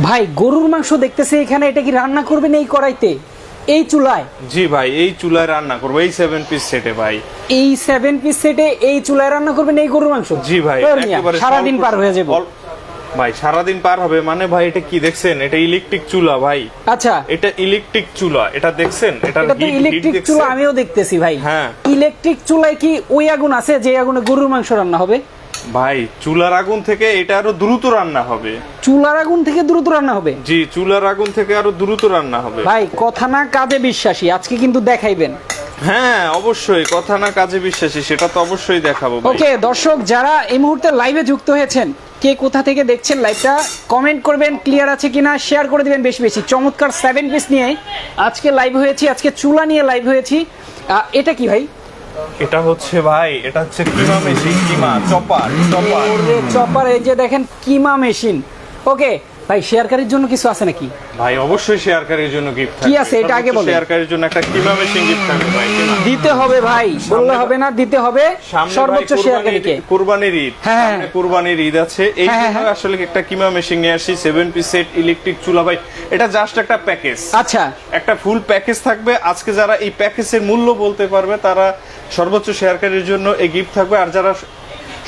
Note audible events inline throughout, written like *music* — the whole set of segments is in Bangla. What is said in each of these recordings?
ভাই গরুর মাংস দেখতেছে এখানে এটা কি রান্না করবেন এই কড়াইতে? এই চুলায়? জি ভাই এই চুলায় রান্না করব এই সেভেন পিস সেটে ভাই। এই সেভেন পিস সেটে এই চুলায় রান্না করবেন এই গরুর মাংস? জি ভাই সারাদিন পার হয়ে যাবে। ভাই সারাদিন পার হবে মানে ভাই এটা কি দেখছেন? এটা ইলেকট্রিক চুলা ভাই। আচ্ছা। এটা ইলেকট্রিক চুলা এটা দেখছেন? এটা এটা তো ইলেকট্রিক চুলা আমিও দেখতেছি ভাই। হ্যাঁ। ইলেকট্রিক চুলায় কি ওই আগুন আছে যে আগুনে গরুর মাংস রান্না হবে? ভাই চুলার আগুন থেকে এটা আরও দ্রুত রান্না হবে। চুলার আগুন থেকে দ্রুত রান্না হবে? জি চুলার আগুন থেকে আরও দ্রুত রান্না হবে। ভাই কথা না কাজে বিশ্বাসী আজকে কিন্তু দেখাইবেন। হ্যাঁ অবশ্যই কথা না কাজে বিশ্বাসী সেটা তো অবশ্যই দেখাবো ভাই। ওকে দর্শক যারা এই মুহূর্তে লাইভে যুক্ত হয়েছেন কে কোথা থেকে দেখছেন লাইভটা কমেন্ট করবেন ক্লিয়ার আছে কিনা শেয়ার করে দিবেন বেশি বেশি। চমৎকার সেভেন পিস নিয়ে আজকে লাইভ হয়েছি আজকে চুলা নিয়ে লাইভ হয়েছি। আহ, এটা কি ভাই? এটা হচ্ছে ভাই, এটা হচ্ছে keema machine, keema, chopper chopper. Chopper, এই যে দেখেন কিমা মেশিন। ওকে ভাই শেয়ারকারীর জন্য কিছু আছে নাকি? ভাই অবশ্যই শেয়ারকারীর জন্য গিফট কি আছে? এটা আগে বলেন। শেয়ারকারীর জন্য একটা কিমা মেশিন গিফট থাকবে ভাই দিতে হবে ভাই বললে হবে না দিতে হবে। সর্বোচ্চ শেয়ারকারীকে কুরবানির- ঈদ হ্যাঁ। সামনে কুরবানির ঈদ আছে। এই হ্যাঁ, জন্য হ্যাঁ। আসলে একটা কিমা মেশিন নিয়ে আসি সেভেন পিস সেট ইলেকট্রিক চুলা। ভাই এটা জাস্ট একটা প্যাকেজ আচ্ছা। একটা ফুল প্যাকেজ থাকবে। আজকে যারা এই প্যাকেজের মূল্য বলতে পারবে তারা সর্বোচ্চ শেয়ারকারীর জন্য এই গিফট থাকবে। আর যারা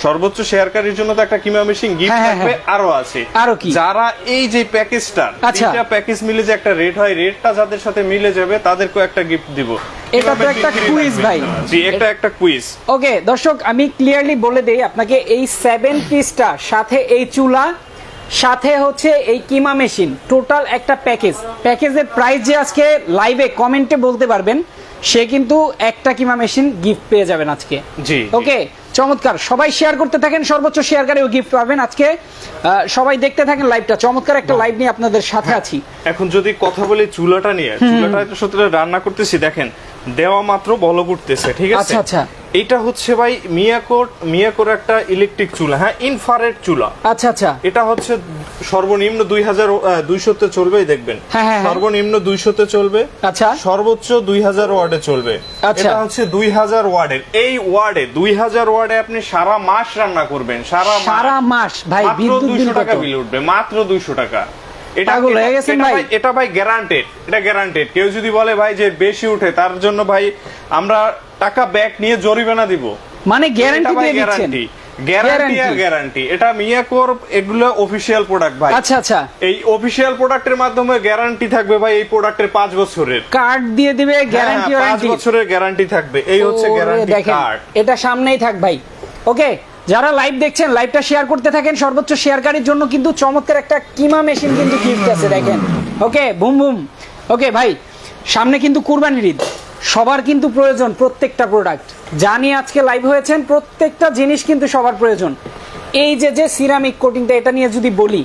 সর্বোচ্চ শেয়ারকারীর জন্য তো একটা কিমা মেশিন গিফট হ্যাঁ, হ্যাঁ, থাকবে আরও আছে আরও কি? যারা এই যে প্যাকেজটা আচ্ছা। তিনটা প্যাকেজ মিলে যে একটা রেট হয় রেটটা যাদের সাথে মিলে যাবে তাদেরকেও একটা গিফট দিব এটা তো একটা রাখবেন? ভাই। জি এটা একটা কুইজ ওকে দর্শক আমি ক্লিয়ারলি বলে দেই আপনাকে এই সেভেন পিসটা সাথে এই চুলা সাথে হচ্ছে এই কিমা মেশিন টোটাল একটা প্যাকেজ প্যাকেজের প্রাইস যে আজকে লাইভে কমেন্টে বলতে পারবেন সে কিন্তু একটা কিমা মেশিন গিফট পেয়ে যাবেন আজকে জি ওকে চমৎকার। সবাই শেয়ার করতে থাকেন সর্বোচ্চ শেয়ারকারীও গিফট পাবেন আজকে। আহ, সবাই দেখতে থাকেন লাইভটা চমৎকার একটা লাইভ নিয়ে আপনাদের সাথে আছি। এখন যদি কথা বলি চুলাটা নিয়ে চুলাটা তো সত্যি রান্না করতেছি দেখেন দেওয়া মাত্র বল উঠতেছে ঠিক আছে? আচ্ছা, আচ্ছা। এটা হচ্ছে ভাই মিয়াকোর মিয়াকোর একটা ইলেকট্রিক চুলা হ্যাঁ ইনফারেড চুলা। আচ্ছা আচ্ছা। এটা হচ্ছে সর্বনিম্ন দুই হাজার দুইশোতে চলবেই দেখবেন। হ্যাঁ, হ্যাঁ, হ্যাঁ। সর্বনিম্ন দুইশোতে চলবে আচ্ছা। সর্বোচ্চ দুই হাজার ওয়ার্ডে চলবে। আচ্ছা। এটা হচ্ছে দুই হাজার ওয়ার্ডের। এই ওয়ার্ডে দুই হাজার ওয়ার্ডে আপনি সারা মাস রান্না করবেন সারা সারা মাস ভাই মাত্র দুইশো টাকা বিল উঠবে মাত্র দুইশো টাকা। এটা ভাই? এটা ভাই গ্যারান্টেড এটা গ্যারান্টেড কেউ যদি বলে ভাই যে বেশি উঠে তার জন্য ভাই আমরা টাকা ব্যাক নিয়ে জরিমানা দিব। মানে গ্যারান্টি দিয়ে দিচ্ছেন। গ্যারান্টি আর গ্যারান্টি এটা মিয়াকোর এগুলো অফিসিয়াল প্রোডাক্ট ভাই। আচ্ছা আচ্ছা। এই অফিসিয়াল প্রোডাক্টের মাধ্যমে গ্যারান্টি থাকবে ভাই এই প্রোডাক্টের বছরের। কার্ড দিয়ে দিবে গ্যারান্টি হ্যাঁ, বছরের গ্যারান্টি থাকবে। এই হচ্ছে গ্যারান্টি কার্ড এটা সামনেই থাক ভাই। ওকে যারা লাইভ দেখছেন লাইভটা শেয়ার করতে থাকেন সর্বোচ্চ শেয়ারকারীর জন্য কিন্তু চমৎকার একটা কিমা মেশিন কিন্তু গিফট আছে দেখেন। ওকে বুম বুম। ওকে ভাই সামনে কিন্তু কুরবানির ঈদ। সবার কিন্তু প্রয়োজন প্রত্যেকটা প্রোডাক্ট জানি আজকে লাইভ হয়েছেন প্রত্যেকটা জিনিস কিন্তু সবার প্রয়োজন। এই যে যে সিরামিক কোটিংটা এটা নিয়ে যদি বলি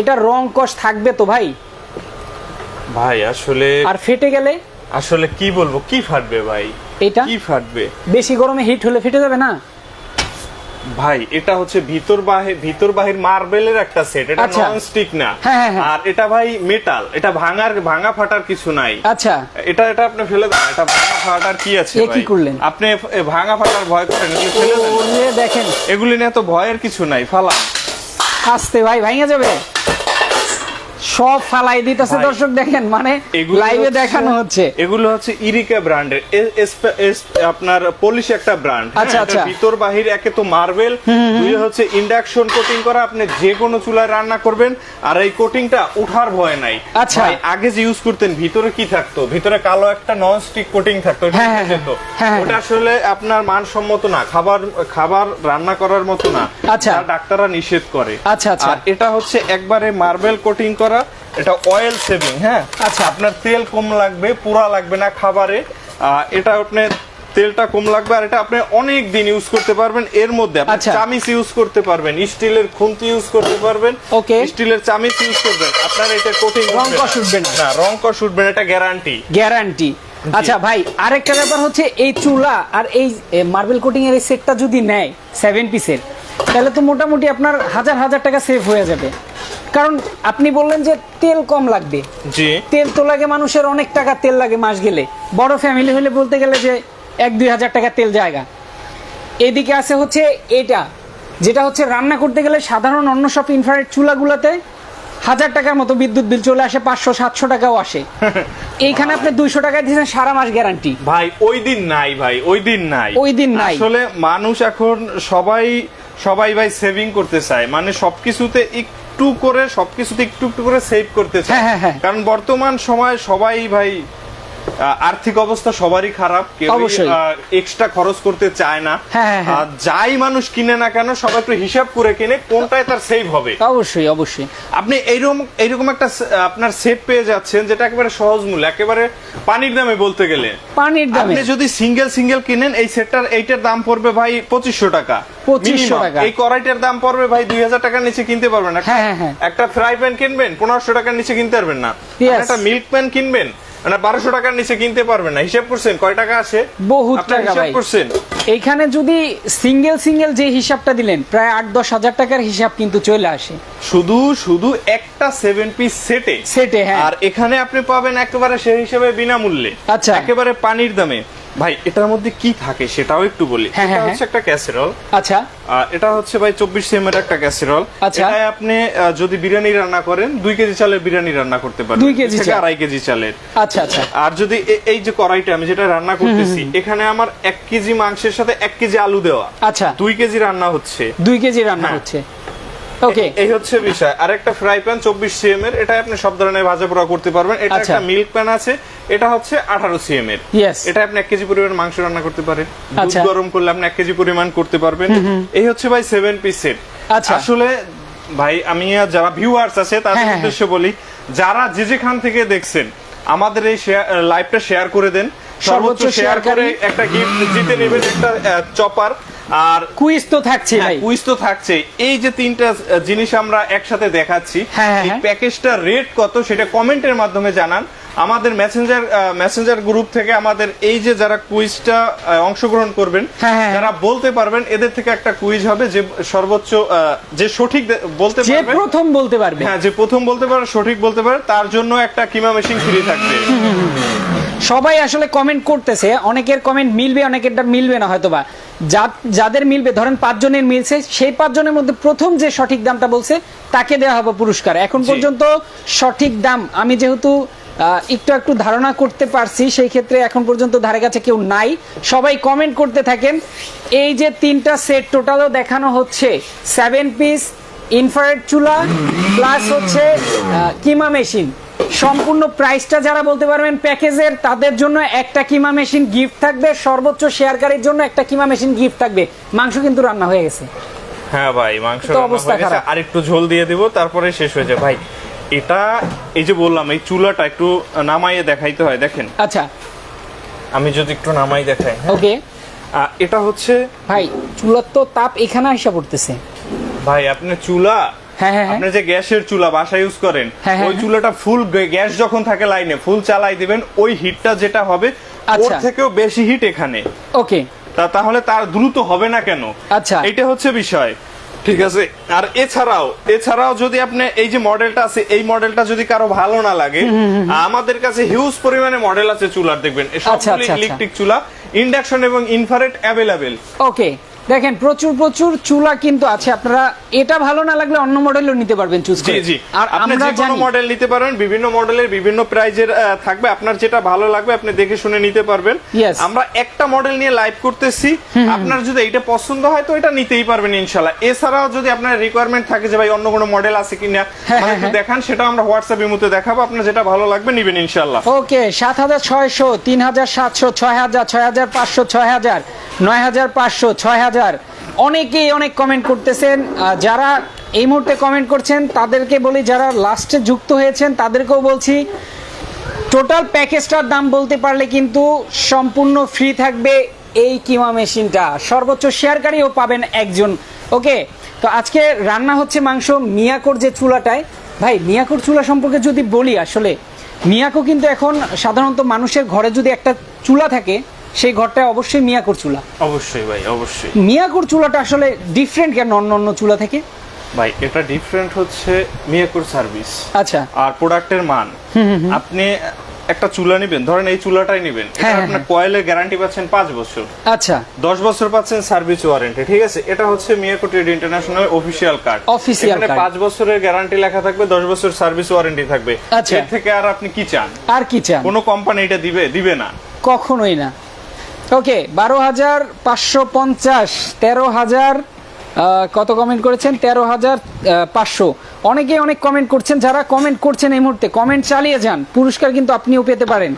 এটা রং কষ থাকবে তো ভাই? ভাই আসলে আর ফেটে গেলে? আসলে কি বলব কি ফাটবে ভাই? এটা? কি ফাটবে? বেশি গরমে হিট হলে ফেটে যাবে না? ভাই এটা হচ্ছে ভিতর বাহির ভিতর বাহির মার্বেলের একটা সেট এটা আচ্ছা। নন স্টিক না। হ্যাঁ, হ্যাঁ, হ্যাঁ। আর এটা ভাই মেটাল এটা ভাঙার ভাঙা ফাটার কিছু নাই। আচ্ছা। এটা এটা আপনি ফেলে দেন এটা ভাঙা ফাটার কি আছে ভাই কি করলেন? আপনি ভাঙা ফাটার ভয় করেন এগুলো ফেলে দেন। দেখেন। এগুলি নিয়ে তো ভয়ের কিছু নাই ফালা আস্তে ভাই ভাঙা যাবে। সব ফালাই দিতেছে দর্শক দেখেন মানে লাইভে দেখানো হচ্ছে এগুলো হচ্ছে ইরিকা ব্র্যান্ডের আপনার পলিশ একটা ব্র্যান্ড আচ্ছা, আচ্ছা। ভিতর বাহির একে তো মার্বেল দুই হচ্ছে ইন্ডাকশন কোটিং করা আপনি যে কোনো চুলায় রান্না করবেন আর এই কোটিংটা উঠার ভয় নাই আচ্ছা। আগে যে ইউজ করতেন ভিতরে কি থাকতো ভিতরে কালো একটা নন স্টিক কোটিং থাকতো হ্যাঁ। হ্যাঁ, ওটা আসলে আপনার মানসম্মত না খাবার খাবার রান্না করার মতো না আচ্ছা। ডাক্তাররা নিষেধ করে আচ্ছা, আচ্ছা। এটা হচ্ছে একবারে মার্বেল কোটিং করা এটা অয়েল সেভিং হ্যাঁ? আচ্ছা। আপনার তেল কম লাগবে পুরা লাগবে না খাবারে। এটা আপনি তেলটা কম লাগবে আর এটা আপনি অনেক দিন ইউজ করতে পারবেন। এর মধ্যে আপনি আচ্ছা। চামিচ ইউজ করতে পারবেন স্টিলের খুন্তি ইউজ করতে পারবেন। ওকে। স্টিলের চামিচ ইউজ করবেন। আপনার এটা কোটিং রং কষ উঠবে না। না রং কষ উঠবে এটা গ্যারান্টি গ্যারান্টি আচ্ছা ভাই আরেকটা ব্যাপার হচ্ছে এই চুলা আর এই মার্বেল কোটিং এর এই সেটটা যদি নেয় সেভেন পিসের তাহলে তো মোটামুটি আপনার হাজার হাজার টাকা সেভ হয়ে যাবে। কারণ আপনি বললেন যে তেল কম লাগবে। জি। তেল তো লাগে মানুষের অনেক টাকা তেল লাগে মাস গেলে। বড় ফ্যামিলি হলে বলতে গেলে যে এক দুই হাজার টাকা তেল জায়গা। এদিকে আছে হচ্ছে এটা যেটা হচ্ছে রান্না করতে গেলে সাধারণ অন্য সব ইনফ্রারেড চুলাগুলোতে হাজার টাকার মতো বিদ্যুৎ বিল চলে আসে পাঁচশো সাতশো টাকাও আসে। *laughs* এইখানে আপনি দুইশো টাকায় দিয়েছেন সারা মাস গ্যারান্টি ভাই ওই দিন নাই ভাই ওই দিন নাই। ওই দিন নাই। আসলে মানুষ এখন সবাই সবাই ভাই সেভিং করতে চায় মানে সবকিছুতে একটু করে সবকিছুতে একটু একটু করে সেভ করতে চায় হ্যাঁ, হ্যাঁ, হ্যাঁ। কারণ বর্তমান সময় সবাই ভাই আর্থিক অবস্থা সবারই খারাপ কেউ এক্সট্রা খরচ করতে চায় না। হ্যাঁ, হ্যাঁ, হ্যাঁ। যাই মানুষ কিনে না কেন সবাই একটু হিসাব করে কিনে কোনটায় তার সেভ হবে। অবশ্যই অবশ্যই। আপনি এইরকম এইরকম একটা আপনার সেট পেয়ে যাচ্ছেন যেটা একেবারে সহজ মূল্য একেবারে পানির দামে বলতে গেলে। পানির দামে। আপনি যদি সিঙ্গেল সিঙ্গেল কিনেন এই সেটটার এইটার দাম পড়বে ভাই পঁচিশশো টাকা 2500 Minimum। টাকা। এই কড়াইটার দাম পড়বে ভাই দুই হাজার টাকার নিচে কিনতে পারবেন না। একটা ফ্রাই প্যান কিনবেন পনেরোশো টাকার নিচে কিনতে পারবেন না। একটা মিল্ক প্যান কিনবেন মানে বারোশো টাকার নিচে কিনতে পারবেন না। হিসাব করছেন কয় টাকা আসে বহুত টাকা হিসাব ভাই। করছেন? এইখানে যদি সিঙ্গেল সিঙ্গেল যে হিসাবটা দিলেন প্রায় আট দশ হাজার টাকার হিসাব কিন্তু চলে আসে। শুধু শুধু একটা সেভেন পিস সেটে সেটে হ্যাঁ। আর এখানে আপনি পাবেন একেবারে সেই হিসাবে বিনামূল্যে। আচ্ছা। একেবারে পানির দামে। ভাই এটার মধ্যে কি থাকে সেটাও একটু বলি। হ্যাঁ, এটা হ্যাঁ, হচ্ছে একটা ক্যাসেরল আচ্ছা। এটা হচ্ছে ভাই চব্বিশ একটা ক্যাসেরল আচ্ছা। আপনি যদি বিরিয়ানি রান্না করেন দুই কেজি চালের বিরিয়ানি রান্না করতে পারবেন। দুই কেজি থেকে আড়াই কেজি চালের। আচ্ছা আচ্ছা। আর যদি এই যে কড়াইটা আমি যেটা রান্না করতেছি এখানে আমার এক কেজি মাংসের সাথে এক কেজি আলু দেওয়া। আচ্ছা। দুই কেজি রান্না হচ্ছে। দুই কেজি রান্না হ্যাঁ। হচ্ছে। ওকে এই হচ্ছে বিষয়। আরেকটা ফ্রাই প্যান চব্বিশ সিএম এর এটা আপনি সব ধরনের ভাজা পোড়া করতে পারবেন। এটা আচ্ছা। একটা মিল্ক প্যান আছে এটা হচ্ছে আঠারো সিএম এর। এটা আপনি এক কেজি পরিমাণ মাংস রান্না করতে পারেন। দুধ আচ্ছা। গরম করলে আপনি এক কেজি পরিমাণ করতে পারবেন। এই হচ্ছে ভাই সেভেন পিস সেট আচ্ছা। আসলে ভাই আমি যারা ভিউয়ার্স আছে তাদের হ্যাঁ, হ্যাঁ, উদ্দেশ্যে বলি যারা যে যেখান থেকে দেখছেন আমাদের এই লাইভটা শেয়ার করে দেন। সর্বোচ্চ শেয়ার করে। একটা গিফট জিতে নেবেন একটা চপার আর কুইজ তো থাকছে ভাই। কুইজ তো থাকছে এই যে তিনটা জিনিস আমরা একসাথে দেখাচ্ছি হ্যাঁ, হ্যাঁ, এই হ্যাঁ। প্যাকেজটার রেট কত সেটা কমেন্টের মাধ্যমে জানান। আমাদের মেসেঞ্জার মেসেঞ্জার গ্রুপ থেকে আমাদের এই যে যারা কুইজটা অংশগ্রহণ করবেন হ্যাঁ, হ্যাঁ। যারা বলতে পারবেন এদের থেকে একটা কুইজ হবে যে সর্বোচ্চ যে সঠিক বলতে যে প্রথম বলতে পারবে। হ্যাঁ যে প্রথম বলতে পারে সঠিক বলতে পারে তার জন্য একটা কিমা মেশিন ফ্রি থাকবে। সবাই আসলে কমেন্ট করতেছে অনেকের কমেন্ট মিলবে অনেকেরটা মিলবে না হয়তোবা। যাদের মিলবে ধরেন পাঁচজনের মিলছে সেই পাঁচজনের মধ্যে প্রথম যে সঠিক দামটা বলছে তাকে দেওয়া হবে পুরস্কার। এখন পর্যন্ত সঠিক দাম আমি যেহেতু একটু একটু ধারণা করতে পারছি সেই ক্ষেত্রে এখন পর্যন্ত ধারে কাছে কেউ নাই। সবাই কমেন্ট করতে থাকেন এই যে তিনটা সেট টোটালও দেখানো হচ্ছে সেভেন পিস ইনফ্রারেড চুলা প্লাস হচ্ছে কিমা মেশিন সম্পূর্ণ প্রাইসটা যারা বলতে পারবেন প্যাকেজের তাদের জন্য একটা কিমা মেশিন গিফট থাকবে। সর্বোচ্চ শেয়ারকারীর জন্য একটা কিমা মেশিন গিফট থাকবে। মাংস কিন্তু রান্না হয়ে গেছে। হ্যাঁ ভাই মাংস তো অবস্থা খারাপ। আর একটু ঝোল দিয়ে দিব তারপরে শেষ হয়ে যায় ভাই এটা এই যে বললাম এই চুলাটা একটু নামাইয়ে দেখাইতে হয় দেখেন। আচ্ছা। আমি যদি একটু নামাই দেখাই হ্যাঁ? ওকে। এটা হচ্ছে ভাই চুলার তো তাপ এখানে আসা পড়তেছে। ভাই আপনি চুলা আপনি যে গ্যাসের চুলা বাসা ইউজ করেন হ্যাঁ, হ্যাঁ, ওই হ্যাঁ। চুলাটা ফুল গ্যাস যখন থাকে লাইনে ফুল চালাই দিবেন ওই হিটটা যেটা হবে ওর আচ্ছা। থেকেও বেশি হিট এখানে। ওকে। তা তাহলে তার দ্রুত হবে না কেন? আচ্ছা। এটা হচ্ছে বিষয়। ঠিক আছে? আর এছাড়াও এছাড়াও যদি আপনি এই যে মডেলটা আছে এই মডেলটা যদি কারও ভালো না লাগে আমাদের কাছে হিউজ পরিমাণে মডেল আছে চুলার দেখবেন। আচ্ছা, সবগুলি আচ্ছা। ইলেকট্রিক চুলা ইন্ডাকশন এবং ইনফারেট অ্যাভেলেবেল ওকে। দেখেন প্রচুর প্রচুর চুলা কিন্তু আছে। আপনারা এটা ভালো না লাগলে অন্য মডেলও নিতে পারবেন চুজ জি করে। জি। আর আপনি আমরা যে কোনো মডেল নিতে পারেন বিভিন্ন মডেলের বিভিন্ন প্রাইজের থাকবে। আপনার যেটা ভালো লাগবে আপনি দেখে শুনে নিতে পারবেন। আমরা একটা মডেল নিয়ে লাইভ করতেছি। আপনার যদি এইটা পছন্দ হয় তো এটা নিতেই পারবেন ইনশাল্লাহ এছাড়াও যদি আপনার রিকোয়ারমেন্ট থাকে যে ভাই অন্য কোনো মডেল আছে কিনা? হ্যাঁ, আমাদের একটু হ্যাঁ। দেখান সেটা আমরা হোয়াটসঅ্যাপ ইমুতে দেখাবো। আপনার যেটা ভালো লাগবে নিবেন ইনশাল্লাহ ওকে সাত হাজার ছয়শো তিন হাজার সাতশো ছয় হাজার। অনেকেই অনেক কমেন্ট করতেছেন যারা এই মুহূর্তে কমেন্ট করছেন, তাদেরকে বলি যারা লাস্টে যুক্ত হয়েছেন, তাদেরকেও বলছি টোটাল প্যাকেজটার দাম বলতে পারলে কিন্তু সম্পূর্ণ ফ্রি থাকবে এই কিমা মেশিনটা। সর্বোচ্চ শেয়ারকারীও পাবেন একজন। ওকে তো আজকে রান্না হচ্ছে মাংস মিয়াকোর যে চুলাটায়। ভাই, মিয়াকোর চুলা সম্পর্কে যদি বলি আসলে, মিয়াকো কিন্তু এখন সাধারণত মানুষের ঘরে যদি একটা চুলা থাকে সেই ঘরটায় অবশ্যই মিয়াকোর চুলা অবশ্যই ভাই অবশ্যই। মিয়াকোর চুলাটা আসলে ডিফারেন্ট কেন অন্য অন্য চুলা থেকে? ভাই এটা ডিফারেন্ট হচ্ছে মিয়াকুর সার্ভিস আচ্ছা। আর প্রোডাক্টের মান। আপনি একটা চুলা নিবেন ধরেন এই চুলাটাই নিবেন। এটা হ্যাঁ, আপনার হ্যাঁ। কয়েলের গ্যারান্টি পাচ্ছেন পাঁচ বছর। আচ্ছা। দশ বছর পাচ্ছেন সার্ভিস ওয়ারেন্টি ঠিক আছে? এটা হচ্ছে Miyako trade international official card এখানে card। পাঁচ বছরের গ্যারান্টি লেখা থাকবে দশ বছর সার্ভিস ওয়ারেন্টি থাকবে। আচ্ছা। এর থেকে আর আপনি কি চান? আর কি চান? কোনো কোম্পানি এটা দিবে দিবে না। কখনোই না। ওকে বারো হাজার পাঁচশো পঞ্চাশ তেরো হাজার কত কমেন্ট করেছেন? তেরো হাজার পাঁচশো। অনেকে অনেক কমেন্ট করছেন যারা কমেন্ট করছেন এই মুহূর্তে কমেন্ট চালিয়ে যান। পুরস্কার কিন্তু আপনিও পেতে পারেন।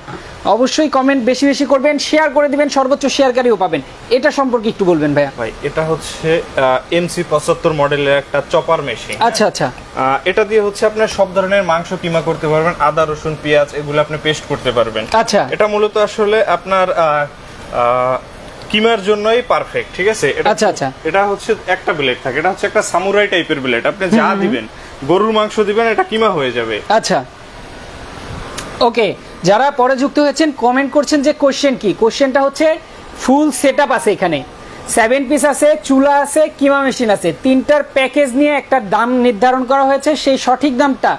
অবশ্যই কমেন্ট বেশি বেশি করবেন শেয়ার করে দিবেন সর্বোচ্চ শেয়ারকারীও পাবেন। এটা সম্পর্কে একটু বলবেন ভাইয়া। ভাই এটা হচ্ছে এমসি পঁচাত্তর মডেলের একটা চপার মেশিন আচ্ছা আচ্ছা। এটা দিয়ে হচ্ছে আপনার সব ধরনের মাংস কিমা করতে পারবেন আদা রসুন পেঁয়াজ এগুলো আপনি পেস্ট করতে পারবেন। আচ্ছা। এটা মূলত আসলে আপনার কিমার জন্যই পারফেক্ট ঠিক আছে? এটা আচ্ছা, আচ্ছা। এটা হচ্ছে একটা ব্লেড থাকে এটা হচ্ছে একটা সামুরাই টাইপের ব্লেড আপনি যা দিবেন গরুর মাংস দিবেন এটা কিমা হয়ে যাবে? আচ্ছা। ওকে যারা পরে যুক্ত হয়েছেন কমেন্ট করছেন যে কোশ্চেন কি? কোশ্চেনটা হচ্ছে ফুল সেট আছে এখানে। সেভেন পিস আছে চুলা আছে কিমা মেশিন আছে। তিনটার প্যাকেজ নিয়ে একটা দাম নির্ধারণ করা হয়েছে সেই সঠিক দামটা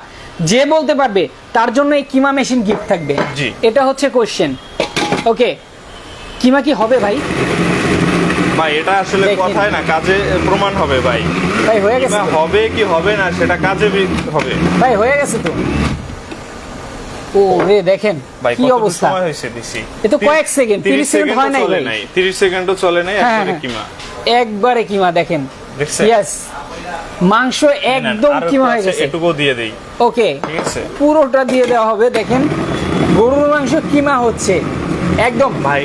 যে বলতে পারবে তার জন্য এই কিমা মেশিন গিফট থাকবে। জি। এটা হচ্ছে কোশ্চেন ওকে কিমা কি হবে ভাই? ভাই এটা আসলে। কথায় না কাজে প্রমাণ হবে ভাই। ভাই হয়ে গেছে? হবে কি হবে না সেটা কাজে হবে। ভাই হয়ে গেছে তো। ও রে দেখেন কি অবস্থা। সময় হয়েছে দিছি। এ তো কয়েক সেকেন্ড, 30 সেকেন্ড হয় নাই চলে ভাই। নাই। 30 সেকেন্ডও চলে নাই হ্যাঁ, একবারে হ্যাঁ। কিমা। একবারে কিমা দেখেন। ইয়েস মাংস একদম কিমা হয়ে গেছে। এটুকু দিয়ে দেই। ওকে ঠিক আছে? পুরোটা দিয়ে দেওয়া হবে দেখেন। গরুর মাংস কিমা হচ্ছে? একদম। ভাই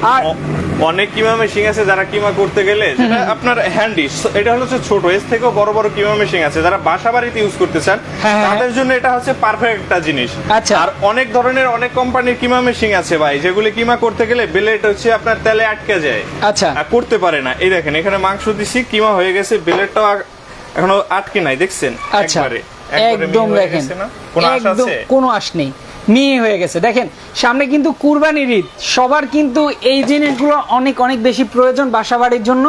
অনেক কিমা মেশিন আছে যারা কিমা করতে গেলে যেটা আপনার হ্যান্ডি এটা হলো ছোট এর থেকেও বড় বড় কিমা মেশিন আছে। যারা বাসা বাড়িতে ইউজ করতে চান হ্যাঁ, হ্যাঁ, তাদের জন্য এটা হচ্ছে পারফেক্ট একটা জিনিস। আচ্ছা। আর অনেক ধরনের অনেক কোম্পানির কিমা মেশিন আছে ভাই যেগুলি কিমা করতে গেলে বেলেট হচ্ছে আপনার তেলে আটকে যায়। আচ্ছা। করতে পারে না। এই দেখেন এখানে মাংস দিছি কিমা হয়ে গেছে বেলেটটাও এখনও আটকে নাই দেখছেন? আচ্ছা। একবারে। একদম হয়ে দেখেন? কোনো আশা আছে? কোনো আশ নেই। মিহি হয়ে গেছে। দেখেন, সামনে কিন্তু কুরবানির ঈদ। সবার কিন্তু এই জিনিসগুলো অনেক অনেক বেশি প্রয়োজন বাসাবাড়ির জন্য।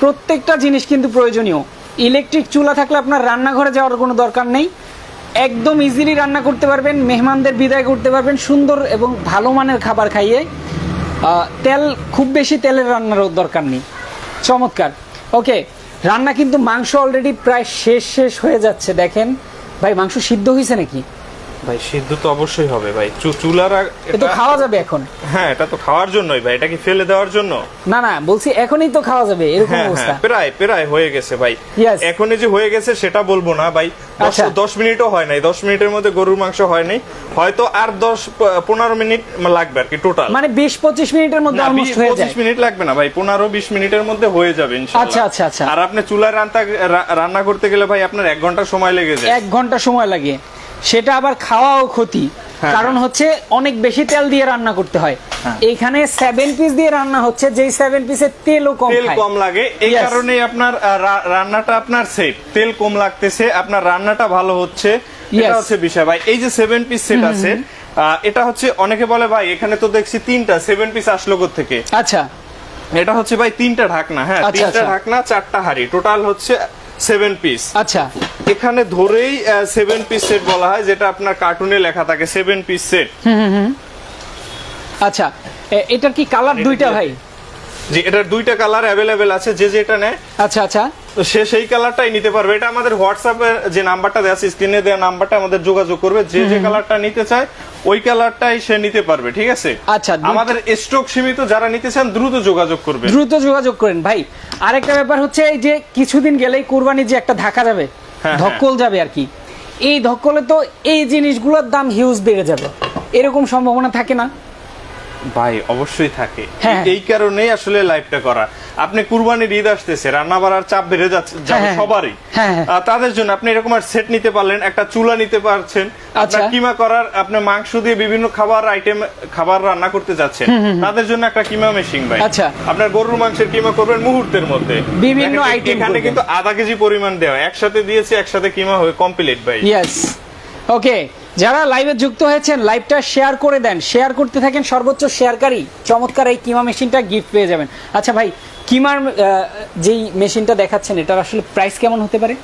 প্রত্যেকটা জিনিস কিন্তু প্রয়োজনীয়। ইলেকট্রিক চুলা থাকলে আপনার রান্নাঘরে যাওয়ার কোনো দরকার নেই। একদম ইজিলি রান্না করতে পারবেন, মেহমানদের বিদায় করতে পারবেন, সুন্দর এবং ভালো মানের খাবার খাইয়ে। তেল, খুব বেশি তেলের রান্নারও দরকার নেই। চমৎকার। ওকে, রান্না কিন্তু মাংস অলরেডি প্রায় শেষ শেষ হয়ে যাচ্ছে। দেখেন, ভাই, মাংস সিদ্ধ হয়েছে নাকি? ভাই সিদ্ধ তো অবশ্যই হবে ভাই। চুলার এটা- খাওয়া যাবে এখন। হ্যাঁ এটা তো খাওয়ার জন্যই ভাই এটা কি ফেলে দেওয়ার জন্য? না না বলছি এখনই তো খাওয়া যাবে এরকম হ্যাঁ অবস্থা। হ্যাঁ প্রায় প্রায় হয়ে গেছে ভাই. এখনই যে হয়ে গেছে সেটা বলব না ভাই। দশ- আচ্ছা। দশ মিনিটও হয় নাই দশ মিনিটের মধ্যে গরুর মাংস হয় নাই। হয়তো আর দশ পনেরো মিনিট লাগবে আর কি টোটাল মানে বিশ পঁচিশ মিনিটের মধ্যে অলমোস্ট হয়ে যায়। মিনিট লাগবে না ভাই পনেরো বিশ মিনিটের মধ্যে হয়ে যাবে ইনশাআল্লাহ। আচ্ছা, আচ্ছা, আচ্ছা। আর আপনি চুলায় রান্না রান্না করতে গেলে ভাই আপনার এক ঘণ্টা সময় লেগে যায়। এক ঘণ্টা সময় লাগে। সেটা আবার খাওয়াও ক্ষতি। হ্যাঁ, কারণ হচ্ছে অনেক বেশি তেল দিয়ে রান্না করতে হয়। এইখানে সেভেন পিস দিয়ে রান্না হচ্ছে যেই সেভেন পিসের তেলও কম তেল কম লাগে। এই. কারণেই আপনার রান্নাটা আপনার সেট তেল কম লাগতেছে আপনার রান্নাটা ভালো হচ্ছে। এটা হচ্ছে বিষয়। ভাই এই যে সেভেন পিস সেট আছে এটা হচ্ছে অনেকে বলে ভাই এখানে তো দেখছি তিনটা সেভেন পিস আসলো থেকে আচ্ছা। এটা হচ্ছে ভাই তিনটা ঢাকনা হ্যাঁ আচ্ছা, তিনটা আচ্ছা। ঢাকনা চারটা হাড়ি। টোটাল হচ্ছে সেভেন পিস। আচ্ছা। এখানে ধরেই সেভেন পিস সেট বলা হয় যেটা আপনার কার্টুনে লেখা থাকে সেভেন পিস সেট আচ্ছা এটার কি কালার দুইটা ভাই? যে এটার দুইটা কালার অ্যাভেলেবেল আছে যে যেটা নেয় আচ্ছা আচ্ছা। তো সে সেই কালারটাই নিতে পারবে। এটা আমাদের হোয়াটসঅ্যাপে যে নাম্বারটা দেওয়া আছে স্ক্রিনে দেওয়া নাম্বারটা আমাদের যোগাযোগ করবে। যে যে কালারটা নিতে চায় ওই কালারটাই সে নিতে পারবে ঠিক আছে? আচ্ছা, আমাদের স্টক সীমিত যারা নিতে চান দ্রুত যোগাযোগ করবে দ্রুত যোগাযোগ করেন। ভাই আরেকটা ব্যাপার হচ্ছে এই যে কিছুদিন গেলেই কুরবানি যে একটা ধাক্কা যাবে ধকল ধক্কল যাবে আর কি এই ধক্কলে তো এই জিনিসগুলোর দাম হিউজ বেড়ে যাবে। এরকম সম্ভাবনা থাকে না। ভাই অবশ্যই থাকে। হ্যাঁ। এই কারণেই আসলে লাইভটা করা। আপনি কুরবানির ঈদ আসতেছে রান্না বাড়ার চাপ বেড়ে যাচ্ছে হ্যাঁ, সবারই। হ্যাঁ। আহ, তাদের জন্য আপনি এরকম আর সেট নিতে পারলেন একটা চুলা নিতে পারছেন। আপনার আচ্ছা। কিমা করার আপনি মাংস দিয়ে বিভিন্ন খাবার আইটেম খাবার রান্না করতে যাচ্ছেন। তাদের জন্য একটা কিমা মেশিন ভাই। আচ্ছা। আপনার গরুর মাংসের কিমা করবেন মুহূর্তের মধ্যে। বিভিন্ন item এখানে কিন্তু আধা কেজি পরিমাণ দেওয়া। একসাথে দিয়েছি একসাথে কিমা হয়ে কমপ্লিট ভাই। ইয়েস ওকে যারা লাইভে যুক্ত হয়েছেন লাইভটা শেয়ার করে দেন। শেয়ার করতে থাকেন সর্বোচ্চ শেয়ারকারী চমৎকার এই কিমা মেশিনটা গিফট পেয়ে যাবেন। আচ্ছা ভাই, কিমার যেই মেশিনটা দেখাচ্ছেন, এটার আসলে প্রাইস কেমন হতে পারে?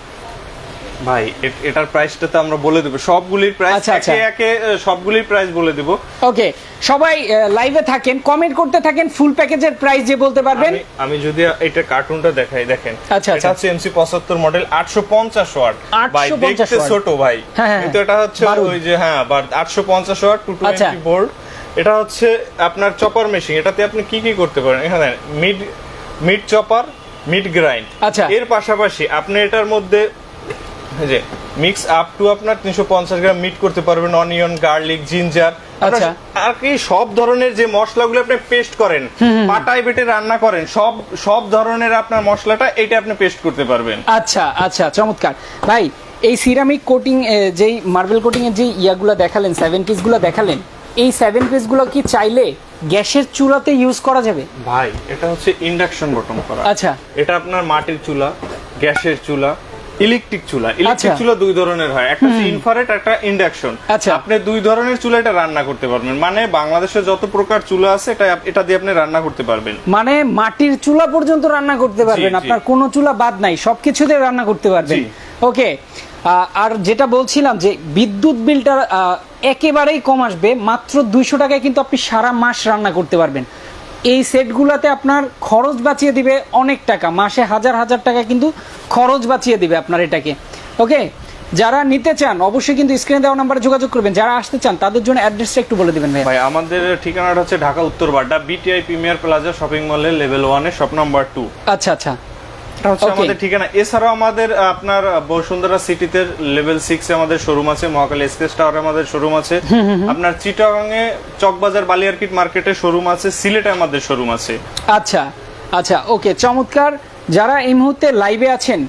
ভাই এটার প্রাইসটা তো আমরা বলে দেবো। সবগুলির প্রাইস আচ্ছা, আচ্ছা। একে একে সবগুলির প্রাইস বলে দেবো। ওকে সবাই লাইভে থাকেন কমেন্ট করতে থাকেন ফুল প্যাকেজের প্রাইস যে বলতে পারবেন। আমি- যদি এটা কার্টুনটা দেখাই দেখেন। আচ্ছা, আচ্ছা। এটা হচ্ছে এমসি পঁচাত্তর মডেল আটশো পঞ্চাশ ওয়াট ভাই দেখতে ছোট ভাই। হ্যাঁ, হ্যাঁ, কিন্তু এটা হচ্ছে ওই যে হ্যাঁ আটশো পঞ্চাশ ওয়াট টু আচ্ছা। টোয়েন্টি বোর্ড এটা হচ্ছে আপনার চপার মেশিন এটাতে আপনি কি কি করতে পারেন? এখানে meat meat chopper meat grind আচ্ছা। এর পাশাপাশি আপনি এটার মধ্যে যে মিক্স আপ টু আপনার তিনশো পঞ্চাশ গ্রাম মিট করতে পারবেন অনিয়ন গার্লিক জিঞ্জার। আর কি সব ধরনের যে মশলাগুলো আপনি পেস্ট করেন পাটায় বেটে রান্না করেন সব সব ধরনের আপনার মশলাটা এটা আপনি পেস্ট করতে পারবেন। আচ্ছা আচ্ছা চমৎকার। ভাই এই সিরামিক কোটিং যেই মার্বেল কোটিং এর যে ইয়াগুলো দেখালেন সেভেন পিসগুলো দেখালেন এই সেভেন পিসগুলো কি চাইলে গ্যাসের চুলাতে ইউজ করা যাবে? ভাই এটা হচ্ছে ইন্ডাকশন বটম করা। আচ্ছা। এটা আপনার মাটির চুলা গ্যাসের চুলা ইলেকট্রিক চুলা। ইলেকট্রিক আচ্ছা। চুলা দুই ধরনের হয়। একটা ইনফ্রারেড একটা ইন্ডাকশন আচ্ছা। আপনি দুই ধরনের চুলা এটা রান্না করতে পারবেন। মানে বাংলাদেশে যত প্রকার চুলা আছে এটা এটা দিয়ে আপনি রান্না করতে পারবেন। মানে মাটির চুলা পর্যন্ত রান্না করতে পারবেন। আপনার কোনো চুলা বাদ নাই সবকিছুতে রান্না করতে পারবেন। ওকে। আর যেটা বলছিলাম যে বিদ্যুৎ বিলটা একেবারেই কম আসবে। মাত্র দুইশো টাকায় কিন্তু আপনি সারা মাস রান্না করতে পারবেন। এই সেটগুলোতে আপনার খরচ বাঁচিয়ে দিবে অনেক টাকা। মাসে হাজার হাজার টাকা কিন্তু খরচ বাঁচিয়ে দিবে আপনার এটাকে। ওকে? যারা নিতে চান অবশ্যই কিন্তু স্ক্রিনে দেওয়া নাম্বারে যোগাযোগ করবেন। যারা আসতে চান তাদের জন্য অ্যাড্রেসটা একটু বলে দিবেন ভাই ভাই আমাদের ঠিকানাটা হচ্ছে Dhaka Uttar Badda BTI premier plaza shopping মলের লেভেল ওয়ানে শপ নাম্বার টু আচ্ছা আচ্ছা। এটা হচ্ছে আমাদের ঠিকানা। এছাড়াও আমাদের আপনার বসুন্ধরা সিটিতে লেভেল সিক্স আমাদের শোরুম আছে মহাকালী এক্সপ্রেস টাওয়ারে আমাদের শোরুম আছে। আপনার চিটাগাং এ চকবাজার বালিয়ারকিট মার্কেটে শোরুম আছে সিলেটে আমাদের শোরুম আছে। আচ্ছা আচ্ছা ওকে চমৎকার। যারা এই মুহূর্তে লাইভে আছেন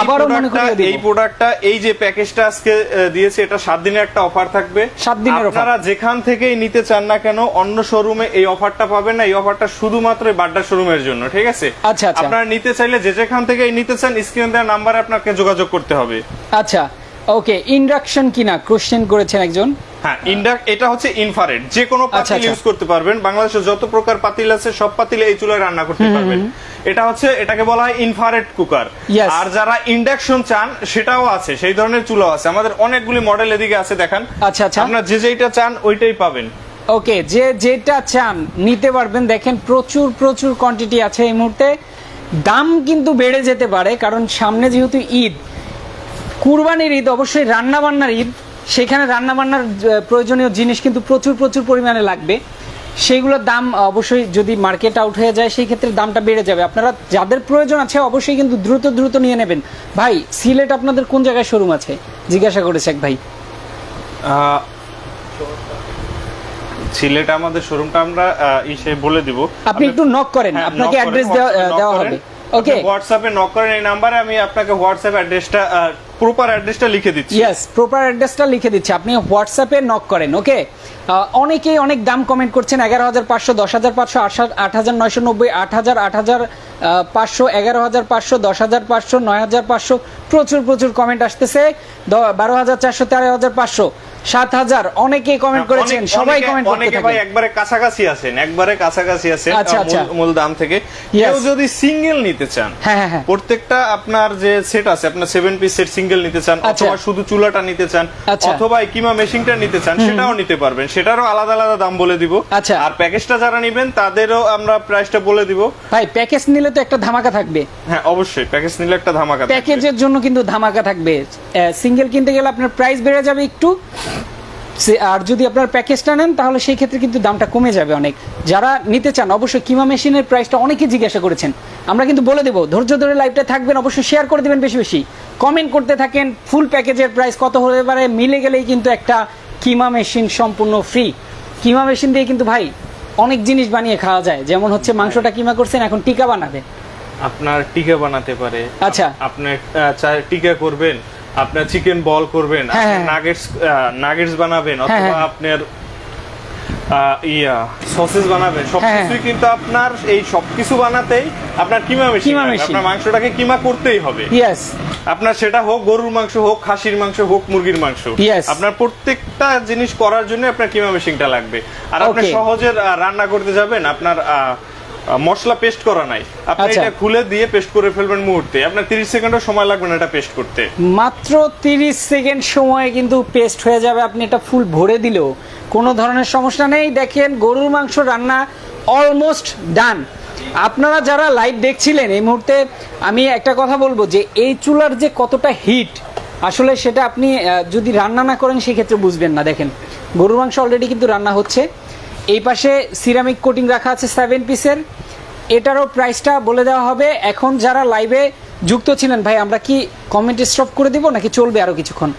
আবারও মনে করিয়ে এই প্রোডাক্টটা এই যে প্যাকেজটা আজকে দিয়েছে এটা 7 দিনের একটা অফার থাকবে। 7 দিনের অফার আপনারা যেখান থেকেই নিতে চান না কেন অন্য শোরুমে এই অফারটা পাবেন না। এই অফারটা শুধুমাত্র এই বাড্ডা শোরুমের জন্য ঠিক আছে? আচ্ছা, আচ্ছা। আপনারা নিতে চাইলে যে যেখান থেকেই নিতে চান স্ক্রিনে দেওয়া নাম্বারে আপনাকে যোগাযোগ করতে হবে। আচ্ছা। ওকে ইন্ডাকশন কিনা? কোশ্চেন করেছেন একজন। হ্যাঁ ইন্ডাক এটা হচ্ছে ইনফারেড যে কোনো আচ্ছা, পাতিল আচ্ছা। ইউজ করতে পারবেন। বাংলাদেশে যত প্রকার পাতিল আছে সব পাতিলে এই চুলায় রান্না করতে পারবেন। এটা হচ্ছে এটাকে বলা হয় ইনফারেড কুকার. আর যারা ইন্ডাকশন চান সেটাও আছে সেই ধরনের চুলাও আছে। আমাদের অনেকগুলি মডেল এদিকে আছে দেখান। আচ্ছা, আচ্ছা। আপনার যে যেটা চান ওইটাই পাবেন। ওকে যে যেটা চান নিতে পারবেন। দেখেন প্রচুর প্রচুর কোয়ান্টিটি আছে এই মুহূর্তে। দাম কিন্তু বেড়ে যেতে পারে কারণ সামনে যেহেতু ঈদ কুরবানির ঈদ অবশ্যই রান্না বান্নার ঈদ। সেখানে রান্না বান্নার প্রয়োজনীয় জিনিস কিন্তু প্রচুর প্রচুর পরিমাণে লাগবে। সেইগুলোর দাম অবশ্যই যদি মার্কেট আউট হয়ে যায় সেই ক্ষেত্রে দামটা বেড়ে যাবে। আপনারা যাদের প্রয়োজন আছে অবশ্যই কিন্তু দ্রুত দ্রুত নিয়ে নেবেন। ভাই সিলেট আপনাদের কোন জায়গায় শোরুম আছে? জিজ্ঞাসা করেছে এক ভাই। সিলেটে আমাদের শোরুমটা আমরা বলে দিব। আপনি একটু নক করেন। হ্যাঁ, আপনাকে অ্যাড্রেস দেওয়া দেওয়া হবে। ওকে হোয়াটসঅ্যাপে নক করেন এই নাম্বারে আমি আপনাকে হোয়াটসঅ্যাপ অ্যাড্রেসটা প্রপার অ্যাড্রেসটা লিখে দিচ্ছি। ইয়েস প্রপার অ্যাড্রেসটা লিখে দিচ্ছি। আপনি হোয়াটসঅ্যাপে নক করেন ওকে অনেকেই অনেক দাম কমেন্ট করছেন এগারো হাজার পাঁচশো দশ হাজার পাঁচশো আট হাজার নয়শো নব্বই আট হাজার আট হাজার পাঁচশো এগারো হাজার পাঁচশো দশ হাজার পাঁচশো নয় হাজার পাঁচশো প্রচুর প্রচুর কমেন্ট আসতেছে। বারো হাজার চারশো তেরো হাজার পাঁচশো। সাত হাজার। অনেকেই কমেন্ট করেছেন সবাই কমেন্ট করতে অনেকে ভাই একবারে কাছাকাছি আছেন একবারে কাছাকাছি আছেন আচ্ছা, আচ্ছা। মূল- দাম থেকে। কেউ যদি সিঙ্গেল নিতে চান হ্যাঁ হ্যাঁ হ্যাঁ। প্রত্যেকটা আপনার যে সেট আছে আপনার সেভেন পিস সেট সিঙ্গেল নিতে চান আচ্ছা। অথবা শুধু চুলাটা নিতে চান। অথবা কিমা মেশিনটা নিতে চান সেটাও নিতে পারবেন। সেটারও আলাদা আলাদা দাম বলে দিব। আচ্ছা। আর প্যাকেজটা যারা নিবেন তাদেরও আমরা প্রাইসটা বলে দিব। ভাই প্যাকেজ নিলে তো একটা ধামাকা থাকবে। হ্যাঁ অবশ্যই প্যাকেজ নিলে একটা ধামাকা প্যাকেজের জন্য কিন্তু ধামাকা থাকবে। সিঙ্গেল কিনতে গেলে আপনার প্রাইস বেড়ে যাবে একটু। আর যদি আপনার প্যাকেজটা নেন তাহলে সেই ক্ষেত্রে কিন্তু দামটা কমে যাবে অনেক। যারা নিতে চান অবশ্যই কিমা মেশিনের প্রাইসটা অনেকে জিজ্ঞাসা করেছেন। আমরা কিন্তু বলে দেবো ধৈর্য ধরে লাইভটা থাকবেন অবশ্যই শেয়ার করে দেবেন বেশি বেশি। কমেন্ট করতে থাকেন ফুল প্যাকেজের প্রাইস কত হতে পারে মিলে গেলেই কিন্তু একটা কিমা মেশিন সম্পূর্ণ ফ্রি কিমা মেশিন দিয়ে কিন্তু ভাই অনেক জিনিস বানিয়ে খাওয়া যায়। যেমন হচ্ছে মাংসটা কিমা করছেন এখন টিকা বানাবে আপনার টিকা বানাতে পারে। আচ্ছা। আপ- আপনি টিকা করবেন আপনার চিকেন বল করবেন হ্যাঁ, হ্যাঁ। নাগেটস নাগেটস বানাবেন হ্যাঁ, অথবা হ্যাঁ। আপনার ইয়া সসেস বানাবেন। সবকিছুই কিন্তু আপনার এই সবকিছু বানাতেই আপনার কিমা মেশিন। আপনার মাংসটাকে কিমা করতেই হবে। ইয়েস আপনার সেটা হোক গরুর মাংস হোক খাসির মাংস হোক মুরগির মাংস। আপনার প্রত্যেকটা জিনিস করার জন্য আপনার কিমা মেশিনটা লাগবে। আর আপনি সহজে রান্না করতে যাবেন আপনার আহ, মশলা পেস্ট করা নাই। আপনি আচ্ছা। এটা খুলে দিয়ে পেস্ট করে ফেলবেন মুহূর্তে। আপনার 30 সেকেন্ডও সময় লাগবে না এটা পেস্ট করতে। মাত্র তিরিশ সেকেন্ড সময়ে কিন্তু পেস্ট হয়ে যাবে। আপনি এটা ফুল ভরে দিলেও কোনো ধরনের সমস্যা নেই। দেখেন গরুর মাংস রান্না অলমোস্ট ডান আপনারা যারা লাইভ দেখছিলেন এই মুহূর্তে আমি একটা কথা বলব যে এই চুলার যে কতটা হিট আসলে সেটা আপনি যদি রান্না না করেন সেক্ষেত্রে বুঝবেন না। দেখেন গরুর মাংস অলরেডি কিন্তু রান্না হচ্ছে। এই পাশে সিরামিক কোটিং রাখা আছে সেভেন পিসের এটারও প্রাইসটা বলে দেওয়া হবে। এখন যারা লাইভে যুক্ত ছিলেন ভাই আমরা কি কমেন্ট স্টপ করে দিব নাকি চলবে আরও কিছুক্ষণ?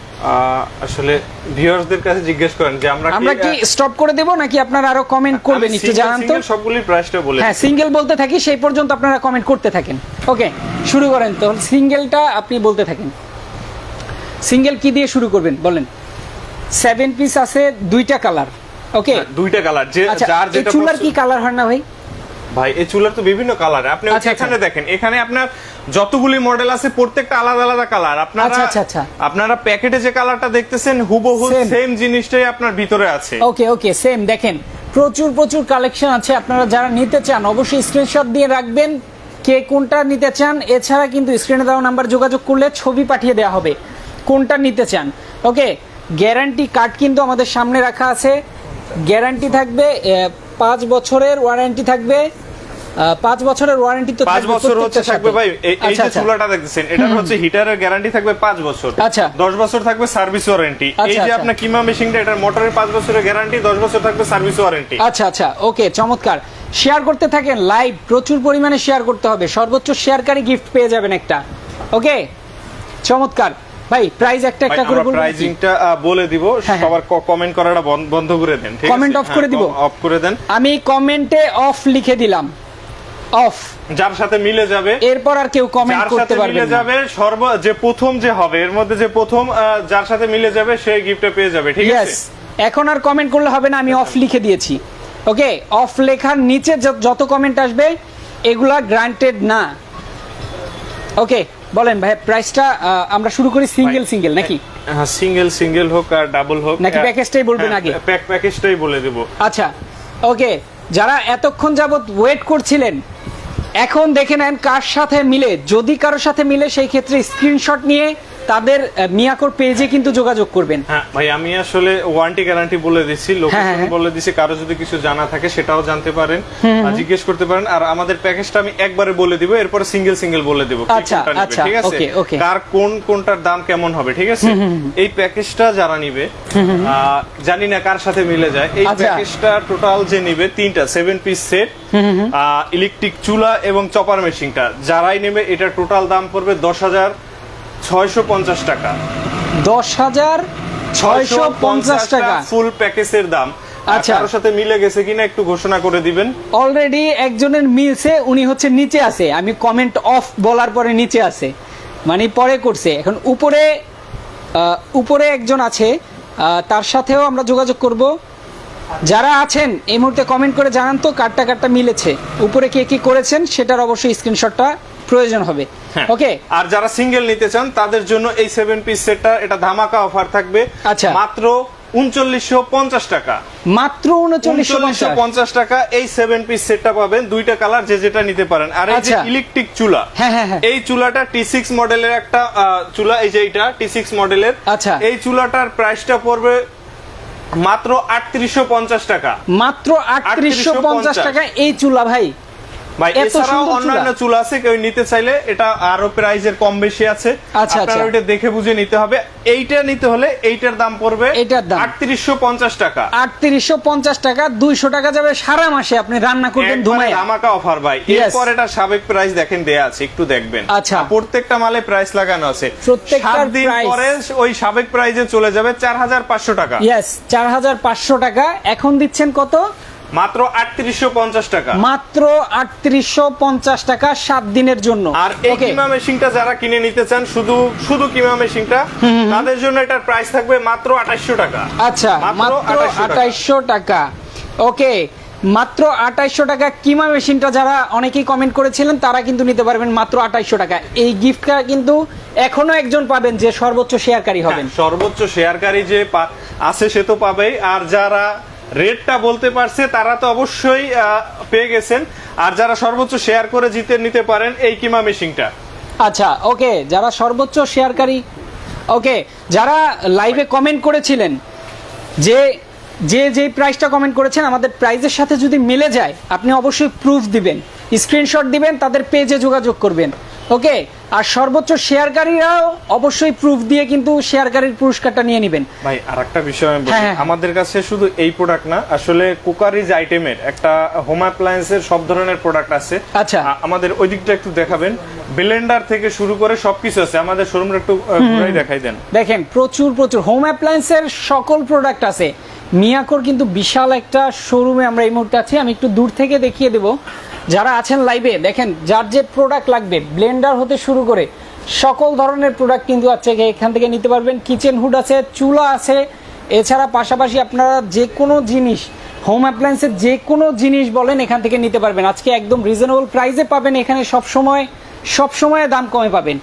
আসলে ভিউয়ার্সদের কাছে জিজ্ঞেস করেন যে আমরা আমরা কি স্টপ করে দেব নাকি আপনারা আরও কমেন্ট করবেন একটু জানান তো? সবগুলি প্রাইসটা বলে হ্যাঁ সিঙ্গেল বলতে থাকি সেই পর্যন্ত আপনারা কমেন্ট করতে থাকেন। ওকে শুরু করেন তো। সিঙ্গেলটা আপনি বলতে থাকেন। সিঙ্গেল কি দিয়ে শুরু করবেন? বলেন। সেভেন পিস আছে দুইটা কালার ওকে হ্যাঁ, দুইটা কালার যে আচ্ছা যার যেটা চুলার কি কালার হয় না ভাই? ভাই এই চুলার তো বিভিন্ন কালার আপনি হচ্ছে আচ্ছা, আচ্ছা। এখানে দেখেন এখানে আপনার যতগুলি মডেল আছে প্রত্যেকটা আলাদা আলাদা কালার আপনারা আচ্ছা, আচ্ছা, আচ্ছা। আপনারা প্যাকেটে যে কালারটা দেখতেছেন হুবহু. সেম জিনিসটাই আপনার ভিতরে আছে। ওকে ওকে সেম দেখেন প্রচুর প্রচুর কালেকশন আছে। আপনারা যারা নিতে চান অবশ্যই স্ক্রিনশট দিয়ে রাখবেন কে কোনটা নিতে চান। এছাড়া কিন্তু স্ক্রিনে দেওয়া নাম্বার যোগাযোগ করলে ছবি পাঠিয়ে দেওয়া হবে কোনটা নিতে চান। ওকে গ্যারান্টি কার্ড কিন্তু আমাদের সামনে রাখা আছে। গ্যারান্টি থাকবে পাঁচ বছরের ওয়ারেন্টি থাকবে। পাঁচ বছরের ওয়ারেন্টি তো পাঁচ বছর হচ্ছে থাকবে ভাই এই- এই আচ্ছা, যে আচ্ছা। চুলাটা দেখতেছেন এটার হচ্ছে হিটারের গ্যারান্টি থাকবে পাঁচ বছর। আচ্ছা। দশ বছর থাকবে সার্ভিস ওয়ারেন্টি এই আচ্ছা, যে। আপনার কিমা মেশিনটা এটার মোটরের পাঁচ বছরের গ্যারান্টি দশ বছর থাকবে সার্ভিস ওয়ারেন্টি আচ্ছা আচ্ছা। ওকে চমৎকার। শেয়ার করতে থাকেন লাইভ প্রচুর পরিমাণে শেয়ার করতে হবে। সর্বোচ্চ শেয়ারকারী গিফট পেয়ে যাবেন একটা। ওকে? চমৎকার। ভাই প্রাইস একটা একটা করে বলবেন প্রাইজিংটা বলে দিব। হ্যাঁ, হ্যাঁ। সবার কমেন্ট করাটা বন্ধ- করে দেন ঠিক আছে? Comment off করে দিব? অফ করে দেন। আমি কমেন্টে অফ লিখে দিলাম। অফ। যার সাথে মিলে যাবে এরপর আর কেউ কমেন্ট করতে সাথে পারবে মিলে যাবে সর্ব যে প্রথম যে হবে এর মধ্যে যে প্রথম যার সাথে মিলে যাবে সেই গিফটটা পেয়ে যাবে ঠিক আছে? এখন আর কমেন্ট করলে হবে না আমি অফ লিখে দিয়েছি। ওকে অফ লেখার নিচে যত- কমেন্ট আসবে এগুলা গ্রান্টেড না। ওকে বলেন ভাই প্রাইসটা আমরা শুরু করি সিঙ্গেল সিঙ্গেল নাকি? হ্যাঁ সিঙ্গেল সিঙ্গেল হোক আর ডাবল হোক নাকি প্যাকেজটাই বলবেন আগে? প্যাক প্যাকেজটাই বলে দেব। আচ্ছা ওকে যারা এতক্ষণ যাবত ওয়েট করছিলেন এখন দেখে নেন কার সাথে মিলে। যদি কারোর সাথে মিলে সেই ক্ষেত্রে স্ক্রিনশট নিয়ে তাদের মিয়াকোর পেজে কিন্তু যোগাযোগ করবেন। হ্যাঁ ভাই আমি আসলে ওয়ারেন্টি গ্যারান্টি বলে দিচ্ছি হ্যাঁ, লোকেশন হ্যাঁ। বলে দিচ্ছি কারও যদি কিছু জানা থাকে সেটাও জানতে পারেন জিজ্ঞেস করতে পারেন আর আমাদের প্যাকেজটা আমি একবারে বলে দিব এরপর সিঙ্গেল সিঙ্গেল বলে দিব আচ্ছা, আচ্ছা, ঠিক আছে। কার কোন কোনটার দাম কেমন হবে ঠিক আছে? এই প্যাকেজটা যারা নিবে জানি না কার সাথে মিলে যায় এই আচ্ছা। প্যাকেজটা টোটাল যে নিবে তিনটা সেভেন পিস সেট ইলেকট্রিক চুলা এবং চপার মেশিনটা যারাই নেবে এটা টোটাল দাম পড়বে দশ হাজার ছয়শো পঞ্চাশ টাকা। দশ হাজার ছয়শো পঞ্চাশ টাকা। ফুল প্যাকেজের দাম। আচ্ছা। কারোর সাথে মিলে গেছে কিনা একটু ঘোষণা করে দিবেন। অলরেডি একজনের মিলছে উনি হচ্ছে নিচে আছে। আমি কমেন্ট অফ বলার পরে নিচে আছে। মানে পরে করছে। এখন উপরে উপরে একজন আছে। তার সাথেও আমরা যোগাযোগ করব। যারা আছেন এই মুহূর্তে কমেন্ট করে জানান তো কারটা কারটা মিলেছে। উপরে কে কি করেছেন সেটার অবশ্যই স্ক্রিনশটটা প্রয়োজন হবে। হ্যাঁ। ওকে আর যারা সিঙ্গেল নিতে চান তাদের জন্য এই সেভেন পিস সেটটা এটা ধামাকা অফার থাকবে। আচ্ছা। মাত্র উনচল্লিশশো পঞ্চাশ টাকা। মাত্র উনচল্লিশশো পঞ্চাশ। টাকা এই সেভেন পিস সেটটা পাবেন। দুইটা কালার যে যেটা নিতে পারেন। আর এই যে আচ্ছা। ইলেকট্রিক চুলা। হ্যাঁ, হ্যাঁ, হ্যাঁ। এই চুলাটা টি সিক্স মডেলের একটা চুলা এই যে এটা টি সিক্স মডেলের আচ্ছা। এই চুলাটার প্রাইসটা পড়বে মাত্র আটত্রিশশো পঞ্চাশ টাকা। মাত্র আটত্রিশশো পঞ্চাশ। টাকা এই চুলা ভাই। ভাই এত এছাড়াও সুন্দর অন্যান্য চুলা। চুলা আছে কেউ নিতে চাইলে এটা আরও প্রাইজের কম বেশি আছে। আচ্ছা, আপনারা আচ্ছা। ওইটা দেখে বুঝে নিতে হবে। এইটা নিতে হলে এইটার দাম পড়বে এইটার দাম। আটত্রিশশো পঞ্চাশ টাকা। আটত্রিশশো পঞ্চাশ টাকা দুইশো টাকা যাবে সারা মাসে আপনি রান্না করবেন ধুমায়। ধামাকা অফার ভাই। এরপর এটা সাবেক প্রাইস দেখেন দেয়া আছে একটু দেখবেন। আচ্ছা। প্রত্যেকটা মালে প্রাইস লাগানো আছে। দিন পরে ওই সাবেক প্রাইজে চলে যাবে চার হাজার পাঁচশো টাকা। ইয়েস চার হাজার পাঁচশো টাকা। এখন দিচ্ছেন কত? মাত্র আটত্রিশশো পঞ্চাশ টাকা। মাত্র আটত্রিশশো পঞ্চাশ টাকা সাত দিনের জন্য। আর এই কিমা মেশিনটা যারা কিনে নিতে চান শুধু শুধু কিমা মেশিনটা তাদের জন্য এটার প্রাইস থাকবে মাত্র আঠাইশশো টাকা। আচ্ছা মাত্র 2800 টাকা। ওকে মাত্র আঠাইশশো টাকা কিমা মেশিনটা যারা অনেকেই কমেন্ট করেছিলেন তারা কিন্তু নিতে পারবেন মাত্র আঠাইশশো টাকা। এই গিফটটা কিন্তু এখনও একজন পাবেন যে সর্বোচ্চ শেয়ারকারী হবেন। হ্যাঁ, সর্বোচ্চ শেয়ারকারী যে আছে সে তো পাবেই। আর যারা রেটটা বলতে পারছে, তারা তো অবশ্যই পেয়ে গেছেন। আর যারা সর্বোচ্চ শেয়ার করে জিতে নিতে পারেন এই কিমা মেশিনটা। আচ্ছা ওকে, যারা সর্বোচ্চ শেয়ারকারী ওকে, যারা লাইভে কমেন্ট করেছিলেন, যে যে যে প্রাইসটা কমেন্ট করেছেন, আমাদের প্রাইজের সাথে যদি মিলে যায়, আপনি অবশ্যই প্রুফ দিবেন। স্ক্রিনশট দিবেন, তাদের পেজে যোগাযোগ করবেন। ওকে আর সর্বোচ্চ শেয়ারকারীরাও অবশ্যই প্রুফ দিয়ে কিন্তু শেয়ারকারীর পুরস্কারটা নিয়ে নেবেন। ভাই আর একটা বিষয় আমি বলি। হ্যাঁ, হ্যাঁ। আমাদের কাছে শুধু এই প্রোডাক্ট না আসলে কুকারিজ আইটেমের একটা হোম অ্যাপ্লায়েন্সের সব ধরনের প্রোডাক্ট আছে। আচ্ছা। আমাদের ওই দিকটা একটু দেখাবেন। ব্লেন্ডার থেকে শুরু করে সবকিছু আছে। আমাদের শোরুমটা একটু ঘুরাই দেখাই দেন। দেখেন প্রচুর প্রচুর হোম অ্যাপ্লায়েন্সের সকল প্রোডাক্ট আছে। মিয়াকোর কিন্তু বিশাল একটা শোরুমে আমরা এই মুহূর্তে আছি। আমি একটু দূর থেকে দেখিয়ে দেব। যারা আছেন লাইভে দেখেন, যার যে প্রোডাক্ট লাগবে ব্লেন্ডার হতে শুরু করে সকল ধরনের প্রোডাক্ট কিন্তু আছে এখান থেকে নিতে পারবেন। কিচেন হুড আছে, চুলা আছে, এছাড়া পাশাপাশি আপনারা যে কোনো জিনিস হোম অ্যাপ্লায়েন্সের যে কোনো জিনিস বলেন, এখান থেকে নিতে পারবেন। আজকে একদম রিজনেবল প্রাইসে পাবেন এখানে সব সময় সব সময় দাম কমে পাবেন।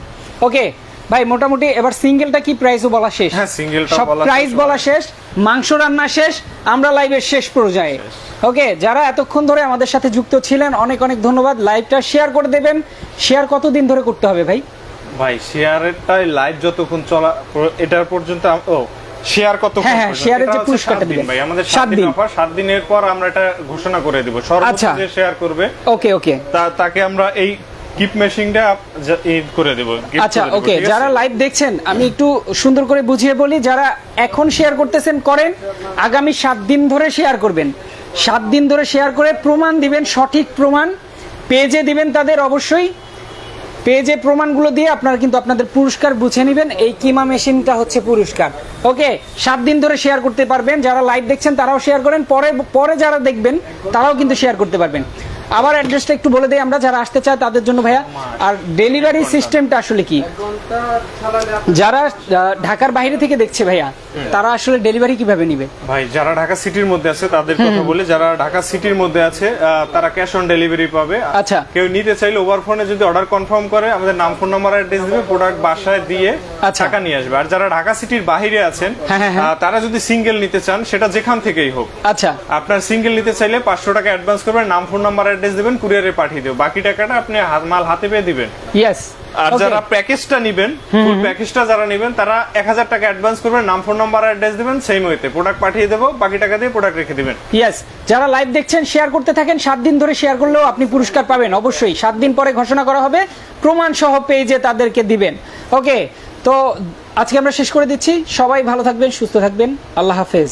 ওকে ভাই মোটামুটি এবার সিঙ্গেলটা কি প্রাইসও বলা শেষ? হ্যাঁ, single টা সব বলা প্রাইস বলা শেষ মাংস রান্না শেষ আমরা লাইভের শেষ পর্যায়ে। ওকে যারা এতক্ষণ ধরে আমাদের সাথে যুক্ত ছিলেন অনেক অনেক ধন্যবাদ। লাইভটা শেয়ার করে দেবেন। শেয়ার কতদিন ধরে করতে হবে ভাই? ভাই শেয়ারেরটাই লাইভ যতক্ষণ চলা এটার পর্যন্ত ও শেয়ার কত হ্যাঁ, হ্যাঁ, শেয়ারের যে পুরস্কারটা দিবেন। ভাই। আমাদের সাত সাত দিন দিন। অফার সাত দিনের পর আমরা এটা ঘোষণা করে দিব। সর্বোচ্চ আচ্ছা। যে শেয়ার করবে ওকে ওকে তা- তাকে আমরা এই কিপ মেশিনটা করে দেব আচ্ছা ওকে যারা লাইভ দেখছেন আমি একটু সুন্দর করে বুঝিয়ে বলি যারা এখন শেয়ার করতেছেন করেন আগামী সাত দিন ধরে শেয়ার করবেন। সাত দিন ধরে শেয়ার করে প্রমাণ দিবেন সঠিক প্রমাণ। পেজে দিবেন তাদের অবশ্যই। পেজে প্রমাণগুলো দিয়ে আপনারা কিন্তু আপনাদের পুরস্কার বুঝে নেবেন। এই কিমা মেশিনটা হচ্ছে পুরস্কার। ওকে সাত দিন ধরে শেয়ার করতে পারবেন। যারা লাইভ দেখছেন তারাও শেয়ার করেন। পরে পরে যারা দেখবেন তারাও কিন্তু শেয়ার করতে পারবেন। আবার অ্যাড্রেসটা একটু বলে দেই আমরা যারা আসতে চায় তাদের জন্য ভাইয়া। আর ডেলিভারি সিস্টেমটা আসলে কি? যারা ঢাকার বাইরে থেকে দেখছে ভাইয়া তারা আসলে ডেলিভারি কীভাবে নিবে? ভাই যারা ঢাকা সিটির মধ্যে আছে তাদের কথা বলে যারা ঢাকা সিটির মধ্যে আছে তারা ক্যাশ অন ডেলিভারি পাবে। আচ্ছা। কেউ নিতে চাইলে ওভার ফোনে যদি অর্ডার কনফার্ম করে আমাদের নাম ফোন নাম্বার অ্যাড্রেস দিবে প্রোডাক্ট বাসায় দিয়ে আচ্ছা। টাকা নিয়ে আসবে। আর যারা ঢাকা সিটির বাইরে আছেন হ্যাঁ, হ্যাঁ, হ্যাঁ। তারা যদি সিঙ্গেল নিতে চান সেটা যেখান থেকেই হোক। আচ্ছা। আপনার সিঙ্গেল নিতে চাইলে পাঁচশো টাকা অ্যাডভান্স করবেন নাম ফোন নাম্বার অ্যাড্রেস দিবেন কুরিয়ারে পাঠিয়ে দেবো। বাকি টাকাটা আপনি মাল হাতে পেয়ে দিবেন। ইয়েস আর যারা প্যাকেজটা নিবেন ফুল প্যাকেজটা যারা নেবেন তারা এক হাজার টাকা অ্যাডভান্স করবেন নাম ফোন নাম্বার অ্যাড্রেস দিবেন সেই ওয়েতে প্রোডাক্ট পাঠিয়ে দেবো বাকি টাকা দিয়ে প্রোডাক্ট রেখে দিবেন। ইয়েস যারা লাইভ দেখছেন শেয়ার করতে থাকেন সাত দিন ধরে শেয়ার করলেও আপনি পুরস্কার পাবেন অবশ্যই। সাত দিন পরে ঘোষণা করা হবে প্রমাণ সহ পেজে তাদেরকে দিবেন। ওকে তো আজকে আমরা শেষ করে দিচ্ছি। সবাই ভালো থাকবেন সুস্থ থাকবেন। আল্লাহ হাফেজ।